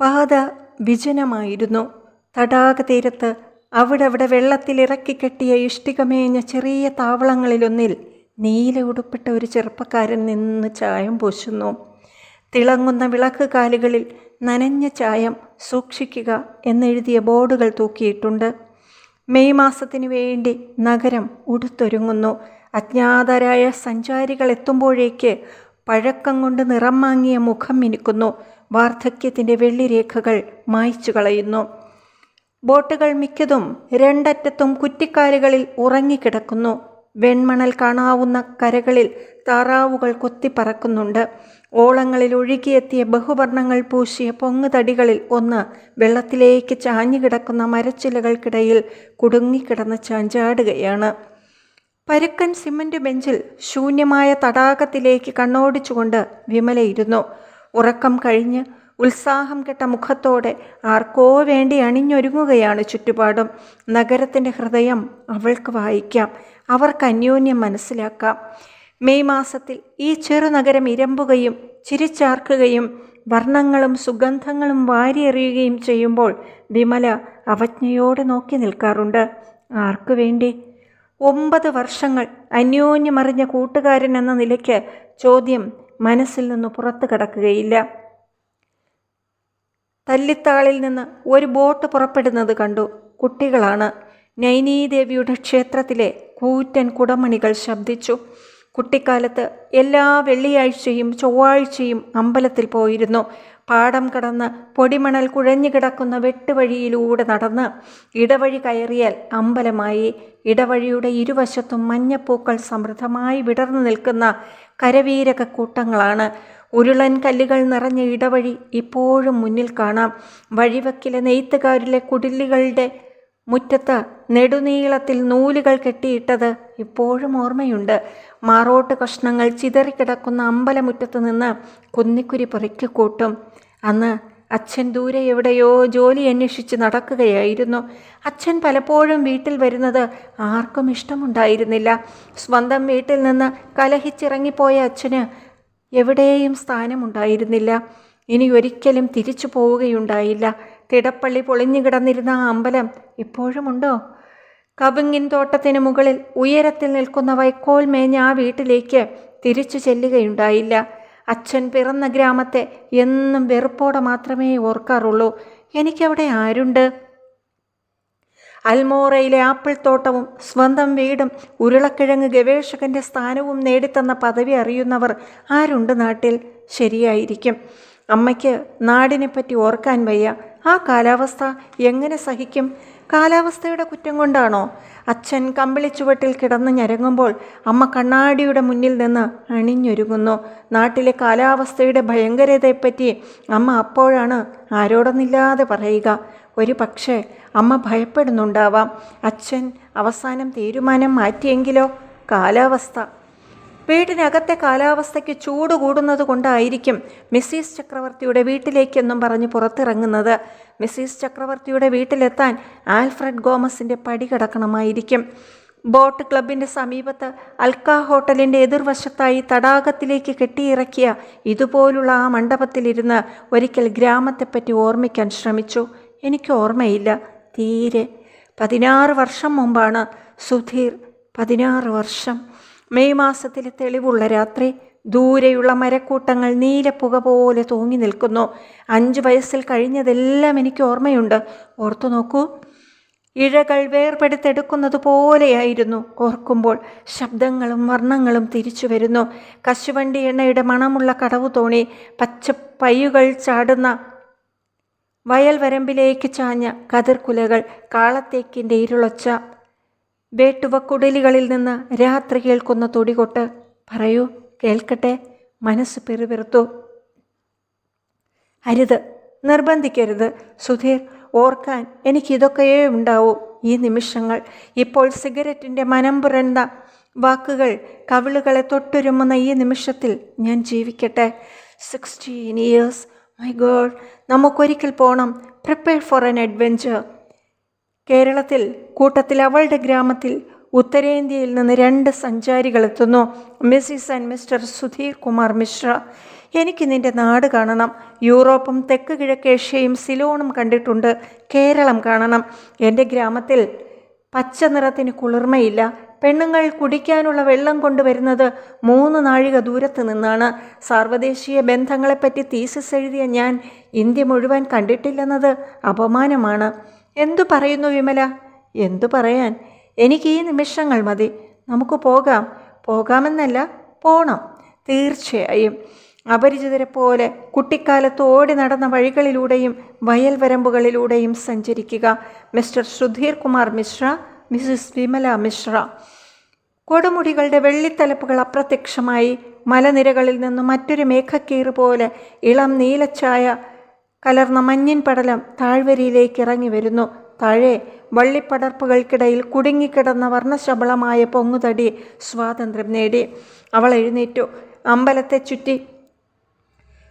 പാത വിജനമായിരുന്നു. തടാക തീരത്ത് അവിടവിടെ വെള്ളത്തിൽ ഇറക്കി കെട്ടിയ ഇഷ്ടികമേഞ്ഞ ചെറിയ താവളങ്ങളിലൊന്നിൽ നീല ഉടുപ്പിട്ട ഒരു ചെറുപ്പക്കാരൻ നിന്ന് ചായം പൂശുന്നു. തിളങ്ങുന്ന വിളക്ക് കാലുകളിൽ നനഞ്ഞ ചായം സൂക്ഷിക്കുക എന്നെഴുതിയ ബോർഡുകൾ തൂക്കിയിട്ടുണ്ട്. മെയ് മാസത്തിനു വേണ്ടി നഗരം ഉടുത്തൊരുങ്ങുന്നു. അജ്ഞാതരായ സഞ്ചാരികൾ എത്തുമ്പോഴേക്ക് പഴക്കം കൊണ്ട് നിറം മാങ്ങിയ മുഖം മിനുക്കുന്നു. വാർദ്ധക്യത്തിന്റെ വെള്ളിരേഖകൾ മായ്ച്ചു കളയുന്നു ബോട്ടുകൾ മിക്കതും രണ്ടറ്റത്തും കുറ്റിക്കാലുകളിൽ ഉറങ്ങിക്കിടക്കുന്നു. വെൺമണൽ കാണാവുന്ന കരകളിൽ താറാവുകൾ കൊത്തിപ്പറക്കുന്നുണ്ട്. ഓളങ്ങളിൽ ഒഴുകിയെത്തിയ ബഹുവർണങ്ങൾ പൂശിയ പൊങ്ങുതടികളിൽ ഒന്ന് വെള്ളത്തിലേക്ക് ചാഞ്ഞുകിടക്കുന്ന മരച്ചിലകൾക്കിടയിൽ കുടുങ്ങിക്കിടന്ന് ചാഞ്ചാടുകയാണ്. പരുക്കൻ സിമന്റ് ബെഞ്ചിൽ ശൂന്യമായ തടാകത്തിലേക്ക് കണ്ണോടിച്ചുകൊണ്ട് വിമല ഇരുന്നു ഉറക്കം കഴിഞ്ഞ് ഉത്സാഹം കെട്ട മുഖത്തോടെ ആർക്കോ വേണ്ടി അണിഞ്ഞൊരുങ്ങുകയാണ് ചുറ്റുപാടും. നഗരത്തിന്റെ ഹൃദയം അവൾക്ക് വായിക്കാം. അവർക്ക് അന്യോന്യം മനസ്സിലാക്കാം. മെയ് മാസത്തിൽ ഈ ചെറുനഗരം ഇരമ്പുകയും ചിരിച്ചാർക്കുകയും വർണങ്ങളും സുഗന്ധങ്ങളും വാരിയെറിയുകയും ചെയ്യുമ്പോൾ വിമല അവജ്ഞയോടെ നോക്കി നിൽക്കാറുണ്ട്. ആർക്കു വേണ്ടി? ഒമ്പത് വർഷങ്ങൾ അന്യോന്യമറിഞ്ഞ കൂട്ടുകാരൻ എന്ന നിലയ്ക്ക് ചോദ്യം മനസ്സിൽ നിന്ന് പുറത്തു കടക്കുകയില്ല. തല്ലിത്താളിൽ നിന്ന് ഒരു ബോട്ട് പുറപ്പെടുന്നത് കണ്ടു. കുട്ടികളാണ്. നൈനീദേവിയുടെ ക്ഷേത്രത്തിലെ കൂറ്റൻ കുടമണികൾ ശബ്ദിച്ചു. കുട്ടിക്കാലത്ത് എല്ലാ വെള്ളിയാഴ്ചയും ചൊവ്വാഴ്ചയും അമ്പലത്തിൽ പോയിരുന്നു. പാടം കടന്ന് പൊടിമണൽ കുഴഞ്ഞു കിടക്കുന്ന വെട്ടുവഴിയിലൂടെ നടന്ന് ഇടവഴി കയറിയാൽ അമ്പലമായി. ഇടവഴിയുടെ ഇരുവശത്തും മഞ്ഞപ്പൂക്കൾ സമൃദ്ധമായി വിടർന്നു നിൽക്കുന്ന കരവീരക കൂട്ടങ്ങളാണ് ഉരുളൻ കല്ലുകൾ നിറഞ്ഞ ഇടവഴി ഇപ്പോഴും മുന്നിൽ കാണാം. വഴിവക്കിലെ നെയ്ത്തുകാരിലെ കുടിലുകളുടെ മുറ്റത്ത് നെടുനീളത്തിൽ നൂലുകൾ കെട്ടിയിട്ടത് ഇപ്പോഴും ഓർമ്മയുണ്ട്. മാറോട്ട് കഷ്ണങ്ങൾ ചിതറിക്കിടക്കുന്ന അമ്പലമുറ്റത്ത് നിന്ന് കുന്നിക്കുരി പെറുക്കി കൂട്ടും. അന്ന് അച്ഛൻ ദൂരെ എവിടെയോ ജോലി അന്വേഷിച്ച് നടക്കുകയായിരുന്നു. അച്ഛൻ പലപ്പോഴും വീട്ടിൽ വരുന്നത് ആർക്കും ഇഷ്ടമുണ്ടായിരുന്നില്ല. സ്വന്തം വീട്ടിൽ നിന്ന് കലഹിച്ചിറങ്ങിപ്പോയ അച്ഛന് എവിടെയും സ്ഥാനമുണ്ടായിരുന്നില്ല. ഇനി ഒരിക്കലും തിരിച്ചു പോവുകയുണ്ടായില്ല. തിടപ്പള്ളി പൊളിഞ്ഞു കിടന്നിരുന്ന ആ അമ്പലം ഇപ്പോഴുമുണ്ടോ? കവിങ്ങിൻ തോട്ടത്തിന് മുകളിൽ ഉയരത്തിൽ നിൽക്കുന്ന വൈക്കോൽ മേഞ്ഞ ആ വീട്ടിലേക്ക് തിരിച്ചു ചെല്ലുകയുണ്ടായില്ല. അച്ഛൻ പിറന്ന ഗ്രാമത്തെ എന്നും വെറുപ്പോടെ മാത്രമേ ഓർക്കാറുള്ളൂ. എനിക്കവിടെ ആരുണ്ട്? അൽമോറയിലെ ആപ്പിൾ തോട്ടവും സ്വന്തം വീടും ഉരുളക്കിഴങ്ങ് ഗവേഷകന്റെ സ്ഥാനവും നേടിത്തന്ന പദവി അറിയുന്നവർ ആരുണ്ട് നാട്ടിൽ? ശരിയായിരിക്കും. അമ്മയ്ക്ക് നാടിനെപ്പറ്റി ഓർക്കാൻ വയ്യ. ആ കാലാവസ്ഥ എങ്ങനെ സഹിക്കും? കാലാവസ്ഥയുടെ കുറ്റം കൊണ്ടാണോ? അച്ഛൻ കമ്പിളിച്ചുവട്ടിൽ കിടന്ന് ഞരങ്ങുമ്പോൾ അമ്മ കണ്ണാടിയുടെ മുന്നിൽ നിന്ന് അണിഞ്ഞൊരുങ്ങുന്നു. നാട്ടിലെ കാലാവസ്ഥയുടെ ഭയങ്കരതയെപ്പറ്റി അമ്മ അപ്പോഴാണ് ആരോടൊന്നില്ലാതെ പറയുക. ഒരു പക്ഷേ അമ്മ ഭയപ്പെടുന്നുണ്ടാവാം. അച്ഛൻ അവസാനം തീരുമാനം മാറ്റിയെങ്കിലോ? കാലാവസ്ഥ. വീടിനകത്തെ കാലാവസ്ഥയ്ക്ക് ചൂട് കൂടുന്നത് കൊണ്ടായിരിക്കും മിസ്സിസ് ചക്രവർത്തിയുടെ വീട്ടിലേക്കെന്നും പറഞ്ഞ് പുറത്തിറങ്ങുന്നത്. മിസ്സിസ് ചക്രവർത്തിയുടെ വീട്ടിലെത്താൻ ആൽഫ്രഡ് ഗോമസിന്റെ പടി കിടക്കണമായിരിക്കും. ബോട്ട് ക്ലബിന്റെ സമീപത്ത് അൽക്ക ഹോട്ടലിന്റെ എതിർവശത്തായി തടാകത്തിലേക്ക് കെട്ടിയിറക്കിയ ഇതുപോലുള്ള ആ മണ്ഡപത്തിലിരുന്ന് ഒരിക്കൽ ഗ്രാമത്തെപ്പറ്റി ഓർമ്മിക്കാൻ ശ്രമിച്ചു. എനിക്ക് ഓർമ്മയില്ല. തീരെ. പതിനാറ് വർഷം മുമ്പാണ് സുധീർ പതിനാറ് വർഷം. മെയ് മാസത്തിലെ തെളിവുള്ള രാത്രി ദൂരെയുള്ള മരക്കൂട്ടങ്ങൾ നീലപ്പുക പോലെ തൂങ്ങി നിൽക്കുന്നു. അഞ്ച് വയസ്സിൽ കഴിഞ്ഞതെല്ലാം എനിക്ക് ഓർമ്മയുണ്ട്. ഓർത്തു നോക്കൂ. ഇഴകൾ വേർപെടുത്തെടുക്കുന്നത് പോലെയായിരുന്നു. ഓർക്കുമ്പോൾ ശബ്ദങ്ങളും വർണങ്ങളും തിരിച്ചു വരുന്നു. കശുവണ്ടി എണ്ണയുടെ മണമുള്ള കടവു തോണി പച്ച പയ്യുകൾ ചാടുന്ന വയൽ വരമ്പിലേക്ക് ചാഞ്ഞ കതിർക്കുലകൾ കാളത്തേക്കിന്റെ ഇരുളൊച്ച വേട്ടുവക്കുടലികളിൽ നിന്ന് രാത്രി കേൾക്കുന്ന തൊടികൊട്ട് പറയൂ കേൾക്കട്ടെ മനസ്സ് പെറുപെറുത്തു. അരുത് നിർബന്ധിക്കരുത്. സുധീർ ഓർക്കാൻ എനിക്കിതൊക്കെയേ ഉണ്ടാവൂ. ഈ നിമിഷങ്ങൾ ഇപ്പോൾ സിഗരറ്റിന്റെ മനം പുരണ്ട വാക്കുകൾ കവിളുകളെ തൊട്ടുരുമുന്ന ഈ നിമിഷത്തിൽ ഞാൻ ജീവിക്കട്ടെ. സിക്സ്റ്റീൻ ഇയേഴ്സ് മൈ ഗോഡ് നമുക്കൊരിക്കൽ പോകണം പ്രിപ്പയർ ഫോർ എൻ അഡ്വെഞ്ചർ കേരളത്തിൽ കൂട്ടത്തിൽ അവളുടെ ഗ്രാമത്തിൽ ഉത്തരേന്ത്യയിൽ നിന്ന് രണ്ട് സഞ്ചാരികൾ എത്തുന്നു. Mrs and Mr Sudhir Kumar Mishra. എനിക്ക് നിന്റെ നാട് കാണണം. യൂറോപ്പും തെക്ക് കിഴക്കേഷ്യയും സിലോണും കണ്ടിട്ടുണ്ട്. കേരളം കാണണം. എന്റെ ഗ്രാമത്തിൽ പച്ച നിറത്തിന് കുളിർമയില്ല. പെണ്ണുങ്ങൾ കുടിക്കാനുള്ള വെള്ളം കൊണ്ടുവരുന്നത് മൂന്ന് നാഴിക ദൂരത്ത് നിന്നാണ്. സാർവദേശീയ ബന്ധങ്ങളെപ്പറ്റി തീസിസ് എഴുതിയ ഞാൻ ഇന്ത്യ മുഴുവൻ കണ്ടിട്ടില്ലെന്നത് അപമാനമാണ്. എന്തു പറയുന്നു വിമല? എന്തു പറയാൻ? എനിക്ക് ഈ നിമിഷങ്ങൾ മതി. നമുക്ക് പോകാം. പോകാമെന്നല്ല പോണം. തീർച്ചയായും. അപരിചിതരെ പോലെ കുട്ടിക്കാലത്ത് ഓടി നടന്ന വഴികളിലൂടെയും വയൽ വരമ്പുകളിലൂടെയും സഞ്ചരിക്കുക. Mr Sudhir Kumar Mishra Mrs Vimala Mishra. കൊടുമുടികളുടെ വെള്ളിത്തലപ്പുകൾ അപ്രത്യക്ഷമായി. മലനിരകളിൽ നിന്നും മറ്റൊരു മേഘക്കീറ് പോലെ ഇളം നീലച്ചായ കലർന്ന മഞ്ഞൻ പടലം താഴ്വരയിലേക്ക് ഇറങ്ങി വരുന്നു. താഴെ വള്ളിപ്പടർപ്പുകൾക്കിടയിൽ കുടുങ്ങിക്കിടന്ന വർണശബളമായ പൊങ്ങുതടി സ്വാതന്ത്ര്യം നേടി. അവൾ എഴുന്നേറ്റു. അമ്പലത്തെ ചുറ്റി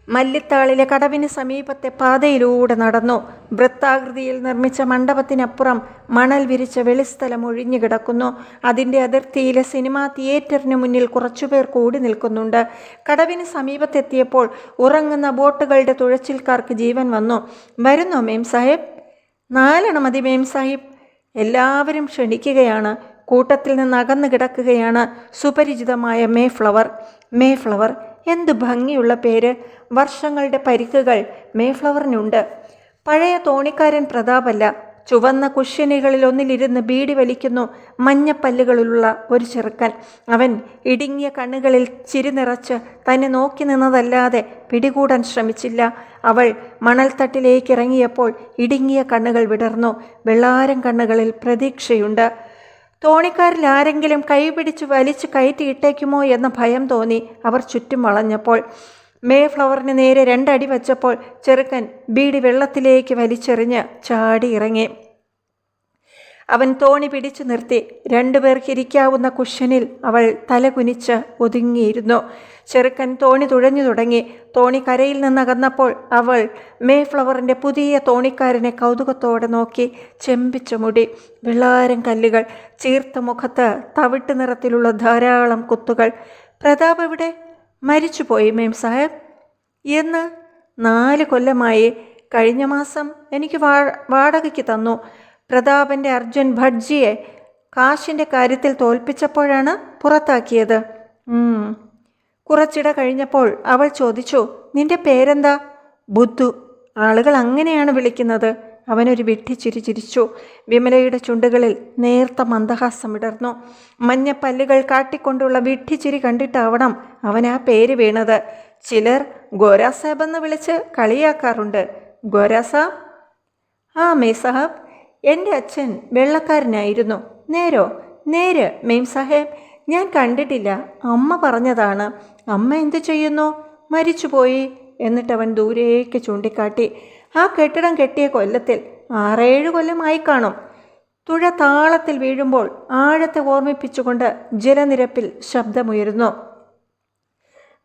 മല്ലിത്താളിലെ കടവിന് സമീപത്തെ പാതയിലൂടെ നടന്നു. വൃത്താകൃതിയിൽ നിർമ്മിച്ച മണ്ഡപത്തിനപ്പുറം മണൽ വിരിച്ച വെളിസ്ഥലം ഒഴിഞ്ഞു കിടക്കുന്നു. അതിന്റെ അതിർത്തിയിലെ സിനിമാ തിയേറ്ററിന് മുന്നിൽ കുറച്ചുപേർ കൂടി നിൽക്കുന്നുണ്ട്. കടവിന് സമീപത്തെത്തിയപ്പോൾ ഉറങ്ങുന്ന ബോട്ടുകളുടെ തുഴച്ചിൽക്കാർക്ക് ജീവൻ വന്നു. വരുന്നോ മേം സാഹിബ്? നാലെണ്ണം മതി മേം സാഹിബ്. എല്ലാവരും ക്ഷണിക്കുകയാണ്. കൂട്ടത്തിൽ നിന്ന് അകന്നു കിടക്കുകയാണ് സുപരിചിതമായ മേ ഫ്ലവർ. May flower? എന്ത് ഭംഗിയുള്ള പേര്. വർഷങ്ങളുടെ പരിക്കുകൾ മേഫ്ലവറിനുണ്ട്. പഴയ തോണിക്കാരൻ പ്രതാപല്ല. ചുവന്ന കുഷ്യനികളിൽ ഒന്നിലിരുന്ന് ബീഡി വലിക്കുന്നു മഞ്ഞപ്പല്ലുകളിലുള്ള ഒരു ചെറുക്കൻ. അവൻ ഇടുങ്ങിയ കണ്ണുകളിൽ ചിരി നിറച്ച് തന്നെ നോക്കി നിന്നതല്ലാതെ പിടികൂടാൻ ശ്രമിച്ചില്ല. അവൾ മണൽത്തട്ടിലേക്ക് ഇറങ്ങിയപ്പോൾ ഇടുങ്ങിയ കണ്ണുകൾ വിടർന്നു. വെള്ളാരം കണ്ണുകളിൽ പ്രതീക്ഷയുണ്ട്. തോണിക്കാരിൽ ആരെങ്കിലും കൈപിടിച്ച് വലിച്ചു കയറ്റിയിട്ടേക്കുമോ എന്ന ഭയം തോന്നി. അവർ ചുറ്റും വളഞ്ഞപ്പോൾ മേ ഫ്ലവറിന് നേരെ രണ്ടടി വച്ചപ്പോൾ ചെറുക്കൻ ബീഡി വെള്ളത്തിലേക്ക് വലിച്ചെറിഞ്ഞ് ചാടി ഇറങ്ങി അവൻ തോണി പിടിച്ചു നിർത്തി. രണ്ടുപേർക്കിരിക്കാവുന്ന കുഷ്യനിൽ അവൾ തലകുനിച്ച് ഒതുങ്ങിയിരുന്നു. ചെറുക്കൻ തോണി തുഴഞ്ഞു തുടങ്ങി. തോണി കരയിൽ നിന്നകന്നപ്പോൾ അവൾ മേ ഫ്ലവറിന്റെ പുതിയ തോണിക്കാരനെ കൗതുകത്തോടെ നോക്കി ചെമ്പിച്ച മുടി. വെള്ളാരം കല്ലുകൾ ചീർത്ത മുഖത്ത് തവിട്ട് നിറത്തിലുള്ള ധാരാളം കുത്തുകൾ. പ്രതാപ് എവിടെ? മരിച്ചുപോയി മേം സാഹേബ്. എന്ന് നാല് കൊല്ലമായി കഴിഞ്ഞ മാസം എനിക്ക് വാടകയ്ക്ക് തന്നു. പ്രതാപന്റെ അർജുൻ ഭഡ്ജിയെ കാശിന്റെ കാര്യത്തിൽ തോൽപ്പിച്ചപ്പോഴാണ് പുറത്താക്കിയത്. കുറച്ചിട കഴിഞ്ഞപ്പോൾ അവൾ ചോദിച്ചു നിന്റെ പേരെന്താ? ബുദ്ധു. ആളുകൾ അങ്ങനെയാണ് വിളിക്കുന്നത്. അവനൊരു വിട്ടിച്ചിരി ചിരിച്ചു. വിമലയുടെ ചുണ്ടുകളിൽ നേർത്ത മന്ദഹാസം ഇടർന്നു. മഞ്ഞ മഞ്ഞപ്പല്ലുകൾ കാട്ടിക്കൊണ്ടുള്ള വിട്ടിച്ചിരി കണ്ടിട്ടാവണം അവൻ ആ പേര് വീണത്. ചിലർ ഗോരാ സാബ് എന്ന് വിളിച്ച് കളിയാക്കാറുണ്ട്. ഗോരാ സാബ്? ആ മേ സാഹബ് എന്റെ അച്ഛൻ വെള്ളക്കാരനായിരുന്നു. നേരോ? നേര് മെയിം സാഹേബ്. ഞാൻ കണ്ടിട്ടില്ല. അമ്മ പറഞ്ഞതാണ്. അമ്മ എന്തു ചെയ്യുന്നു? മരിച്ചുപോയി. എന്നിട്ട് അവൻ ദൂരേക്ക് ചൂണ്ടിക്കാട്ടി. ആ കെട്ടിടം കെട്ടിയ കൊല്ലത്തിൽ ആറേഴ് കൊല്ലമായി കാണും തുഴ താളത്തിൽ വീഴുമ്പോൾ ആഴത്തെ ഓർമ്മിപ്പിച്ചുകൊണ്ട് ജലനിരപ്പിൽ ശബ്ദമുയരുന്നു.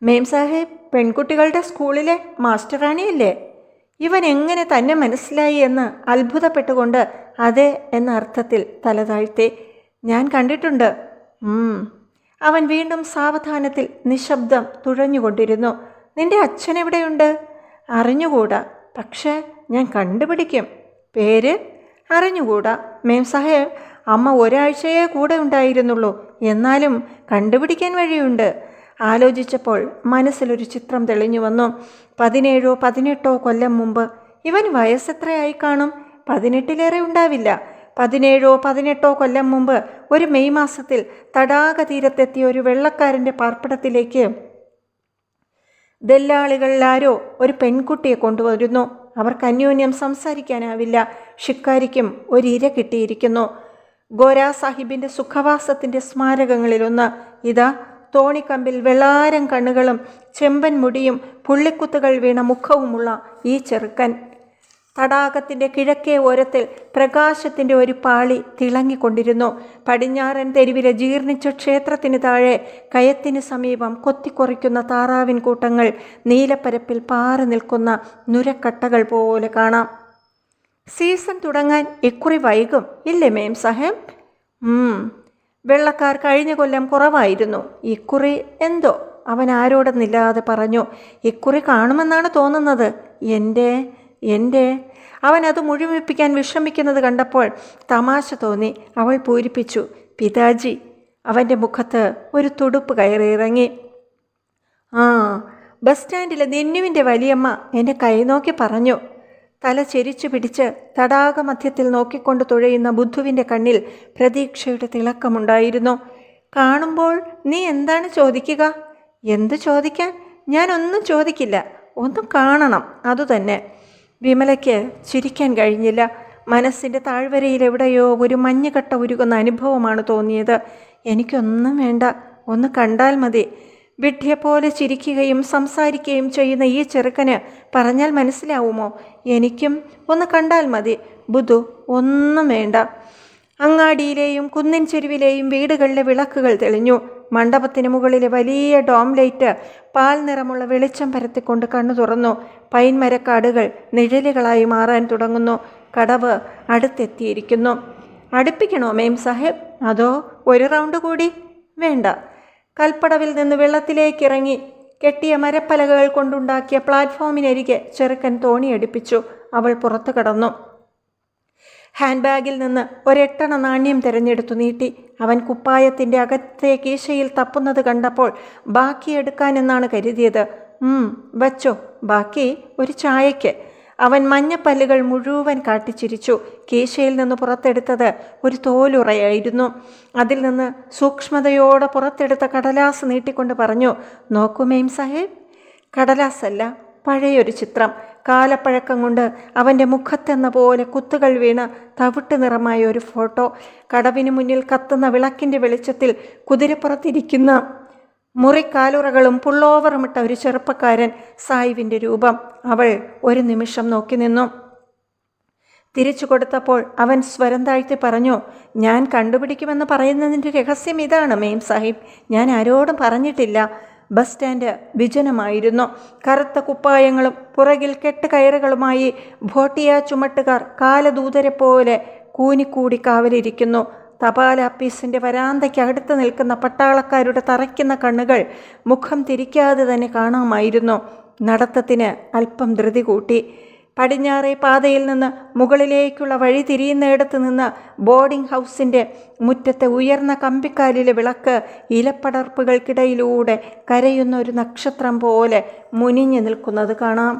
മേം സാഹേബ് പെൺകുട്ടികളുടെ സ്കൂളിലെ മാസ്റ്ററാണിയല്ലേ ഇവൻ എങ്ങനെ തന്നെ മനസ്സിലായി എന്ന് അത്ഭുതപ്പെട്ടുകൊണ്ട് അതെ എന്ന അർത്ഥത്തിൽ തല താഴ്ത്തി. ഞാൻ കണ്ടിട്ടുണ്ട്. അവൻ വീണ്ടും സാവധാനത്തിൽ നിശബ്ദം തുഴഞ്ഞുകൊണ്ടിരുന്നു. നിന്റെ അച്ഛൻ എവിടെയുണ്ട്? അറിഞ്ഞുകൂടാ. പക്ഷേ ഞാൻ കണ്ടുപിടിക്കും. പേര്? അറിഞ്ഞുകൂടാ. മേം സാഹേബ് അമ്മ ഒരാഴ്ചയെ കൂടെ ഉണ്ടായിരുന്നുള്ളൂ. എന്നാലും കണ്ടുപിടിക്കാൻ വഴിയുണ്ട്. ആലോചിച്ചപ്പോൾ മനസ്സിലൊരു ചിത്രം തെളിഞ്ഞു വന്നു. പതിനേഴോ പതിനെട്ടോ കൊല്ലം മുമ്പ് ഇവൻ വയസ്സെത്രയായി കാണും? പതിനെട്ടിലേറെ ഉണ്ടാവില്ല. പതിനേഴോ പതിനെട്ടോ കൊല്ലം മുമ്പ് ഒരു മെയ് മാസത്തിൽ തടാക തീരത്തെത്തിയ ഒരു വെള്ളക്കാരന്റെ പാർപ്പിടത്തിലേക്ക് ദല്ലാളികളിലാരോ ഒരു പെൺകുട്ടിയെ കൊണ്ടുവരുന്നു. അവർക്ക് അന്യോന്യം സംസാരിക്കാനാവില്ല. ഷിക്കാരിക്കും ഒരിര കിട്ടിയിരിക്കുന്നു. ഗോരാ സാഹിബിന്റെ സുഖവാസത്തിന്റെ സ്മാരകങ്ങളിലൊന്ന്. ഇതാ തോണിക്കമ്പിൽ വെള്ളാരം കണ്ണുകളും ചെമ്പൻ മുടിയും പുള്ളിക്കുത്തുകൾ വീണ മുഖവുമുള്ള ഈ ചെറുക്കൻ. തടാകത്തിന്റെ കിഴക്കേ ഓരത്തിൽ പ്രകാശത്തിന്റെ ഒരു പാളി തിളങ്ങിക്കൊണ്ടിരുന്നു. പടിഞ്ഞാറൻ തെരുവിലെ ജീർണിച്ച ക്ഷേത്രത്തിന് താഴെ കയത്തിന് സമീപം കൊത്തിക്കൊറിക്കുന്ന താറാവിൻ കൂട്ടങ്ങൾ നീലപ്പരപ്പിൽ പാറി നിൽക്കുന്ന നുരക്കട്ടകൾ പോലെ കാണാം. സീസൺ തുടങ്ങാൻ ഇക്കുറി വൈകും. ഇല്ലേ മേം സാഹേബ്? വെള്ളക്കാർ കഴിഞ്ഞ കൊല്ലം കുറവായിരുന്നു. ഇക്കുറി എന്തോ? അവൻ ആരോടെന്നില്ലാതെ പറഞ്ഞു. ഇക്കുറി കാണുമെന്നാണ് തോന്നുന്നത്. എന്റെ എന്റെ അവൻ അത് മുഴുമിപ്പിക്കാൻ വിഷമിക്കുന്നത് കണ്ടപ്പോൾ തമാശ തോന്നി. അവൾ പൂരിപ്പിച്ചു. പിതാജി അവന്റെ മുഖത്ത് ഒരു തുടുപ്പ് കയറിയിറങ്ങി. ആ ബസ് സ്റ്റാൻഡിലെ നിന്നുവിന്റെ വലിയമ്മ എന്റെ കൈ നോക്കി പറഞ്ഞു. തല ചെരിച്ചു പിടിച്ച് തടാകമധ്യത്തിൽ നോക്കിക്കൊണ്ട് തുഴയുന്ന ബുദ്ധുവിന്റെ കണ്ണിൽ പ്രതീക്ഷയുടെ തിളക്കമുണ്ടായിരുന്നു. കാണുമ്പോൾ നീ എന്താണ് ചോദിക്കുക? എന്ത് ചോദിക്കാൻ? ഞാനൊന്നും ചോദിക്കില്ല. ഒന്നും കാണണം. അതുതന്നെ. വിമലയ്ക്ക് ചിരിക്കാൻ കഴിഞ്ഞില്ല. മനസ്സിന്റെ താഴ്വരയിൽ എവിടെയോ ഒരു മഞ്ഞുകട്ട ഉരുകുന്ന അനുഭവമാണ് തോന്നിയത്. എനിക്കൊന്നും വേണ്ട ഒന്ന് കണ്ടാൽ മതി. വിഡ്ഢിയെ പോലെ ചിരിക്കുകയും സംസാരിക്കുകയും ചെയ്യുന്ന ഈ ചെറുക്കന് പറഞ്ഞാൽ മനസ്സിലാവുമോ? എനിക്കും ഒന്ന് കണ്ടാൽ മതി. ബുധു ഒന്നും വേണ്ട. അങ്ങാടിയിലെയും കുന്നിൻ ചെരുവിലെയും വീടുകളിലെ വിളക്കുകൾ തെളിഞ്ഞു. മണ്ഡപത്തിന് മുകളിലെ വലിയ ഡോം ലൈറ്റ് പാൽ നിറമുള്ള വെളിച്ചം പരത്തിക്കൊണ്ട് കണ്ണു തുറന്നു. പൈൻമരക്കാടുകൾ നിഴലുകളായി മാറാൻ തുടങ്ങുന്നു. കടവ് അടുത്തെത്തിയിരിക്കുന്നു. അടുപ്പിക്കണോ മേം സാഹേബ്? അതോ ഒരു റൗണ്ട് കൂടി? വേണ്ട. കൽപ്പടവിൽ നിന്ന് വെള്ളത്തിലേക്ക് ഇറങ്ങി കെട്ടിയ മരപ്പലകകൾ കൊണ്ടുണ്ടാക്കിയ പ്ലാറ്റ്ഫോമിനരികെ ചെറുക്കൻ തോണിയടിപ്പിച്ചു അവൾ പുറത്തു കടന്നു. ഹാൻഡ് ബാഗിൽ നിന്ന് ഒരെട്ടണ നാണ്യം തിരഞ്ഞെടുത്തു നീട്ടി. അവൻ കുപ്പായത്തിന്റെ അകത്തെ കീശയിൽ തപ്പുന്നത് കണ്ടപ്പോൾ ബാക്കി എടുക്കാനെന്നാണ് കരുതിയത്. വച്ചോ ബാക്കി ഒരു ചായയ്ക്ക്. അവൻ മഞ്ഞപ്പല്ലുകൾ മുഴുവൻ കാട്ടിച്ചിരിച്ചു. കീശയിൽ നിന്ന് പുറത്തെടുത്തത് ഒരു തോലുറയായിരുന്നു. അതിൽ നിന്ന് സൂക്ഷ്മതയോടെ പുറത്തെടുത്ത കടലാസ് നീട്ടിക്കൊണ്ട് പറഞ്ഞു നോക്കൂ മെയിം സാഹേബ് കടലാസല്ല പഴയൊരു ചിത്രം. കാലപ്പഴക്കം കൊണ്ട് അവന്റെ മുഖത്തെന്ന പോലെ കുത്തുകൾ വീണ തവിട്ട് നിറമായ ഒരു ഫോട്ടോ കടവിന് മുന്നിൽ കത്തുന്ന വിളക്കിന്റെ വെളിച്ചത്തിൽ കുതിരപ്പുറത്തിരിക്കുന്ന മുറിക്കാലുറകളും പുള്ളോവറുമിട്ട ഒരു ചെറുപ്പക്കാരൻ സായിവിന്റെ രൂപം അവൾ ഒരു നിമിഷം നോക്കി നിന്നു. തിരിച്ചു കൊടുത്തപ്പോൾ അവൻ സ്വരം താഴ്ത്തി പറഞ്ഞു ഞാൻ കണ്ടുപിടിക്കുമെന്ന് പറയുന്നതിന്റെ രഹസ്യം ഇതാണ് മെയിം സാഹിബ്. ഞാൻ ആരോടും പറഞ്ഞിട്ടില്ല. ബസ് സ്റ്റാൻഡ് വിജനമായിരുന്നു. കറുത്ത കുപ്പായങ്ങളും പുറകിൽ കെട്ടുകയറുകളുമായി ഭോട്ടിയ ചുമട്ടുകാർ കാലദൂതരെ പോലെ കൂനിക്കൂടി കാവലിരിക്കുന്നു. തപാൽ ആപ്പീസിന്റെ വരാന്തയ്ക്ക് അടുത്ത് നിൽക്കുന്ന പട്ടാളക്കാരുടെ തറയ്ക്കുന്ന കണ്ണുകൾ മുഖം തിരിക്കാതെ തന്നെ കാണാമായിരുന്നു. നടത്തത്തിന് അല്പം ധൃതി കൂട്ടി. പടിഞ്ഞാറേ പാതയിൽ നിന്ന് മുകളിലേക്കുള്ള വഴി തിരിയുന്നിടത്ത് നിന്ന് ബോർഡിംഗ് ഹൗസിന്റെ മുറ്റത്തെ ഉയർന്ന കമ്പിക്കാലിലെ വിളക്ക് ഇലപ്പടർപ്പുകൾക്കിടയിലൂടെ കരയുന്ന ഒരു നക്ഷത്രം പോലെ മുനിഞ്ഞു നിൽക്കുന്നത് കാണാം.